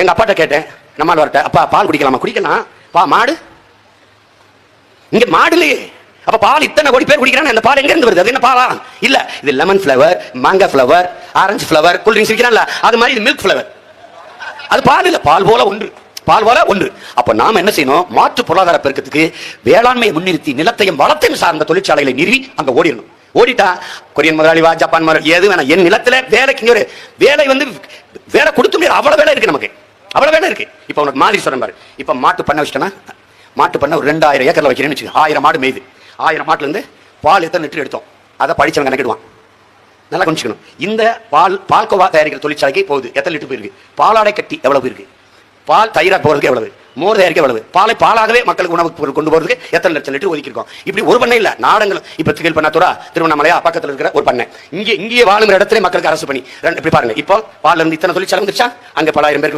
எங்க அப்பாட்ட கேட்டேன் நம்மால் வரட்ட அப்பா பால் குடிக்கலாமா? குடிக்கலாம் பா மாடு? இங்க மாடு இல்லையே. அப்ப பால் இத்தனை கோடி பேர் குடிக்கிறாங்க அந்த பால் எங்க இருந்து வருது? அது என்ன பாலா? இல்ல இது லெமன் ஃப்ளவர் மாங்கா flower orange flower cool drinks விற்கிறான்ல அது மாதிரி இது மில்க் ஃப்ளவர் அது பால் இல்ல பால் போல ஒன்று பால் போல ஒன்று. அப்ப நாம என்ன செய்யணும்? மாற்று பொருளாதார பெருக்கத்துக்கு வேளாண்மையை முன்னிறுத்தி நிலத்தையும் வளத்தையும் சார்ந்த தொழிற்சாலைகளை நிறுவி அங்க ஓடிடணும். ஓடிட்டா கொரியன் முதலாளி வா ஜப்பான் முதலாளி எது வேணாம். என் நிலத்துல வேலைக்கு ஒரு வேலை வந்து வேலை கொடுத்து முடியாது அவ்வளவு வேலை இருக்கு நமக்கு. அவ்வளவு வேலை இருக்கு. இப்ப உனக்கு மாதிரி சொல்கிறேன் பாரு. இப்ப மாட்டு பண்ண வச்சிட்டேன்னா மாட்டு பண்ண ஒரு ரெண்டாயிரம் ஏக்கரில் வைக்கிறேன்னு வச்சுக்கோ ஆயிரம் மாடு மேய்து. ஆயிரம் மாட்டுல இருந்து பால் எத்தனை லிட்டர் எடுத்தோம்? அதை படிச்சவங்க கணக்கிடுவான். நல்லா கொஞ்சிக்கணும் இந்த பால் பால்கோவா தயாரிக்கிற தொழிற்சாலைக்கு போகுது. எத்தனை லிட்டர் போயிருக்கு? பாலாடை கட்டி எவ்வளவு போயிருக்கு? பால் தயிரா போகிறதுக்கு எவ்வளவு? மோர் தயாரிக்க எவ்வளவு? பாலை பாலாகவே மக்களுக்கு உணவு பொருள் கொண்டு போகிறதுக்கு எத்தனை லட்சம் லிட்டர் ஒதுக்கிருக்கோம் இப்படி ஒரு பண்ணை இல்லை. நாடங்கள். இப்ப திகழ் பண்ணாத்துறா திருவண்ணாமலையா? பக்கத்துல இருக்கிற ஒரு பண்ணை. இங்கே இங்கே வாழும் இடத்துல மக்களுக்கு அரசு பண்ணி ரெண்டு- இப்படி பாருங்க. இப்போ பால்ல இருந்து இத்தனை தொழிற்சாலை வந்துருச்சா? அங்க பலாயிரம் பேருக்கு